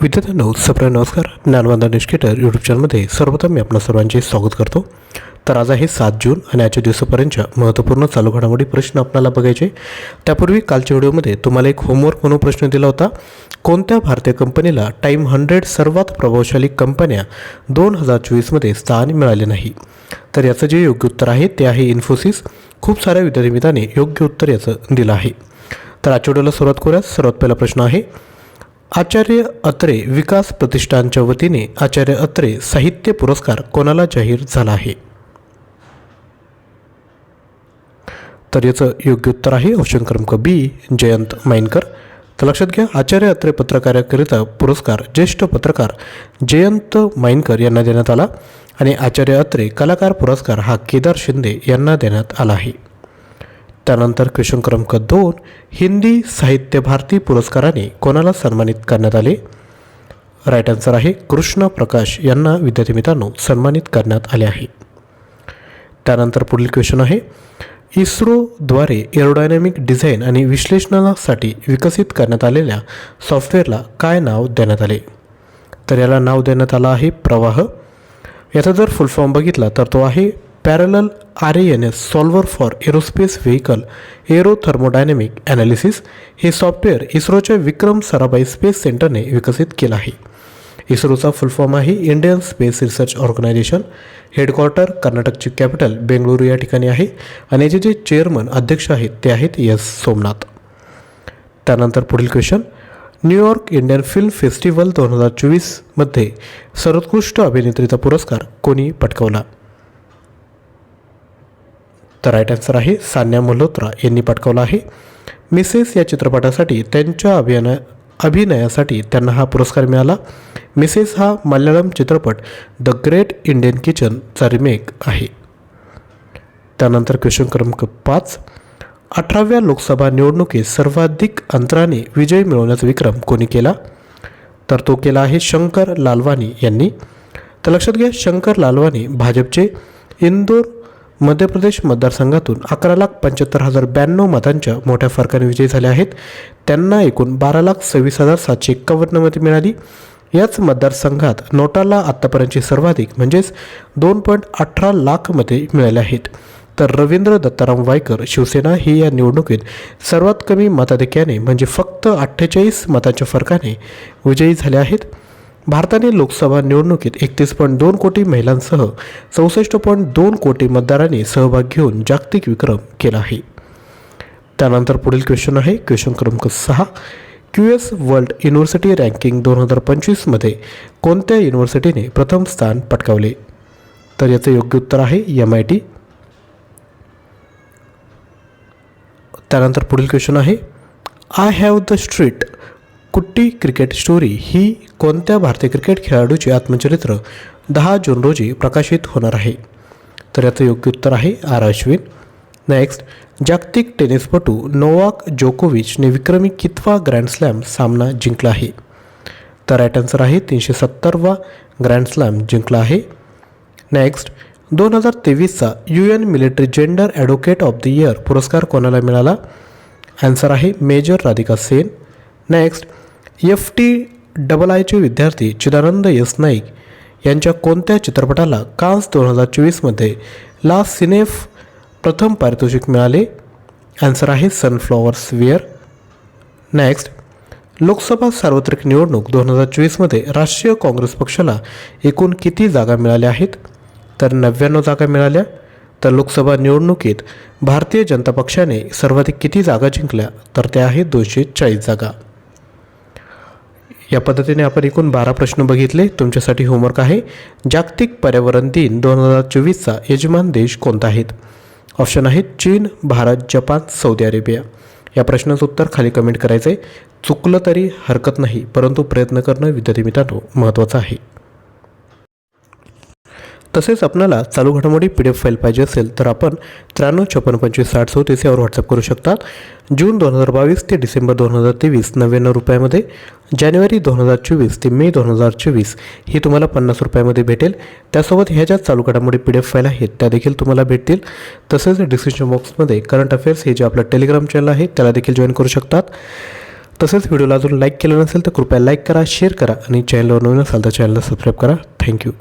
विद्यार्थ्यांनो सप्र नमस्कार. ज्ञानवंदा निष्केटर यूट्यूब चॅनलमध्ये सर्वप्रथम मी आपणा सर्वांचे स्वागत करतो. तर आज आहे सात जून आणि आजच्या दिवसापर्यंतच्या महत्त्वपूर्ण चालू घडामोडी प्रश्न आपल्याला बघायचे. त्यापूर्वी कालच्या व्हिडिओमध्ये तुम्हाला एक होमवर्क म्हणून प्रश्न दिला होता. कोणत्या भारतीय कंपनीला टाईम हंड्रेड सर्वात प्रभावशाली कंपन्या दोन हजार चोवीसमध्ये स्थान मिळाले नाही? तर याचं जे योग्य उत्तर आहे ते आहे इन्फोसिस खूप साऱ्या विद्यार्थी मित्रांनी योग्य उत्तर याचं दिलं आहे. तर आजच्या व्हिडिओला सुरुवात करूया सर्वात पहिला प्रश्न आहे आचार्य अत्रे विकास प्रतिष्ठानच्या वतीने आचार्य अत्रे साहित्य पुरस्कार कोणाला जाहीर झाला आहे? तर याचं योग्य उत्तर आहे ऑप्शन क्रमांक बी जयंत माइनकर तर लक्षात घ्या आचार्य अत्रे पत्रकाराकरिता पुरस्कार ज्येष्ठ पत्रकार जयंत माइनकर यांना देण्यात आला आणि आचार्य अत्रे कलाकार पुरस्कार हा केदार शिंदे यांना देण्यात आला आहे. त्यानंतर क्वेश्चन क्रमांक दोन हिंदी साहित्य भारती पुरस्काराने कोणाला सन्मानित करण्यात आले? राईट आन्सर आहे कृष्ण प्रकाश यांना विद्यार्थी मित्रांनो सन्मानित करण्यात आले आहे. त्यानंतर पुढील क्वेश्चन आहे इस्रोद्वारे एरोडायनॅमिक डिझाईन आणि विश्लेषणासाठी विकसित करण्यात आलेल्या सॉफ्टवेअरला काय नाव देण्यात आले? तर याला नाव देण्यात आलं आहे प्रवाह. याचा जर फुल फॉर्म बघितला तर तो आहे parallel R A N S solver for aerospace vehicle aero thermodynamic analysis हे सॉफ्टवेअर इस्रोच्या विक्रम साराभाई स्पेस सेंटरने विकसित केलं आहे. इस्रोचा फुल फॉर्म आहे Indian space research organisation headquarter कर्नाटकची कॅपिटल बेंगळुरू या ठिकाणी आहे आणि याचे जे चेअरमन अध्यक्ष आहेत ते आहेत एस सोमनाथ. त्यानंतर पुढील question New York Indian film festival दोन हजार चोवीसमध्ये सर्वोत्कृष्ट अभिनेत्रीचा पुरस्कार कोणी पटकावला? तर राईट आन्सर आहे सान्या मल्होत्रा यांनी पटकावला आहे. मिसेस या चित्रपटासाठी त्यांच्या अभिनय अभिनयासाठी त्यांना हा पुरस्कार मिळाला. मिसेस हा मल्याळम चित्रपट द ग्रेट इंडियन किचनचा रिमेक आहे. त्यानंतर क्वेश्चन क्रमांक पाच. अठराव्या लोकसभा निवडणुकीत सर्वाधिक अंतराने विजय मिळवण्याचा विक्रम कोणी केला? तर तो केला आहे शंकर लालवानी यांनी. तर लक्षात घ्या शंकर लालवानी भाजपचे इंदोर मध्य प्रदेश मतदारसंघातून अकरा लाख पंच्याहत्तर हजार ब्याण्णव मतांच्या मोठ्या फरकाने विजयी झाले आहेत. त्यांना एकूण बारा लाख सव्वीस हजार सातशे एक्कावन्न मते मिळाली. याच मतदारसंघात नोटाला आत्तापर्यंतची सर्वाधिक म्हणजेच दोन पॉईंट अठरा लाख मते मिळाले आहेत. तर रवींद्र दत्ताराम वायकर शिवसेना ही या निवडणुकीत सर्वात कमी मताधिक्याने म्हणजे फक्त अठ्ठेचाळीस मतांच्या फरकाने विजयी झाले आहेत. भारताने लोकसभा निवडणुकीत एकतीस पॉईंट दोन कोटी महिलांसह चौसष्ट पॉईंट दोन कोटी मतदारांनी सहभाग घेऊन जागतिक विक्रम केला आहे. त्यानंतर पुढील क्वेश्चन आहे क्वेश्चन क्रमांक सहा. Q S world university ranking दोन हजार पंचवीसमध्ये कोणत्या युनिव्हर्सिटीने प्रथम स्थान पटकावले? तर याचं योग्य उत्तर आहे एम आय टी त्यानंतर पुढील क्वेश्चन आहे I have the street Kutti cricket story ही कोणत्या भारतीय क्रिकेट खेळाडूचे आत्मचरित्र दहा जून रोजी प्रकाशित होणार आहे? तर याचं योग्य उत्तर आहे आर अश्विन. नेक्स्ट जागतिक टेनिसपटू नोवाक जोकोविचने विक्रमी कितवा ग्रँड स्लॅम सामना जिंकला आहे? तर राईट आन्सर आहे तीनशे सत्तरवा ग्रँड स्लॅम जिंकला आहे. नेक्स्ट दोन हजार तेवीसचा U N military gender advocate of the year पुरस्कार कोणाला मिळाला? आन्सर आहे major Radhika Sen. Next F T double आयचे विद्यार्थी चिदानंद यस नाईक यांच्या कोणत्या चित्रपटाला कान्स दोन हजार चोवीसमध्ये लास्ट सिनेफ प्रथम पारितोषिक मिळाले? आन्सर आहे सनफ्लॉवर्स विअर नेक्स्ट लोकसभा सार्वत्रिक निवडणूक दोन हजार चोवीसमध्ये राष्ट्रीय काँग्रेस पक्षाला एकूण किती जागा मिळाल्या आहेत? तर नव्याण्णव जागा मिळाल्या. तर लोकसभा निवडणुकीत भारतीय जनता पक्षाने सर्वाधिक किती जागा जिंकल्या? तर त्या आहेत दोनशे चाळीस जागा. या पद्धतीने आपण एकूण बारा प्रश्न बघितले. तुमच्यासाठी होमवर्क आहे. जागतिक पर्यावरण दिन दोन हजार चोवीसचा यजमान देश कोणता आहेत ऑप्शन आहेत चीन भारत जपान सौदी अरेबिया. या प्रश्नाचं उत्तर खाली कमेंट करायचं आहे चुकलं तरी हरकत नाही परंतु प्रयत्न करणं विद्यार्थी मित्रांनो महत्त्वाचं आहे. तसेच आपल्याला चालू घडामोडी पी डी एफ फाईल पाहिजे असेल तर आपण त्र्याण्णव छप्पन्न पंचवीस साठ चौतीस यावर व्हॉट्सअप करू शकतात जून दोन हजार बावीस ते डिसेंबर दोन हजार तेवीस नव्याण्णव रुपयामध्ये जानेवारी दोन हजार चोवीस ते मे दोन हजार चोवीस ही तुम्हाला पन्नास रुपयामध्ये भेटेल. त्यासोबत ह्या ज्या चालू घडामोडी पी डी एफ फाईल आहेत त्या देखील तुम्हाला भेटतील. तसेच डिस्क्रिप्शन बॉक्समध्ये करंट अफेअर्स हे जे आपलं टेलिग्राम चॅनल आहे त्याला देखील जॉईन करू शकतात. तसेच व्हिडिओला अजून लाईक केलं नसेल तर कृपया लाईक करा शेअर करा आणि चॅनलवर नवीन असाल तर चॅनलला सबस्क्राईब करा. थँक्यू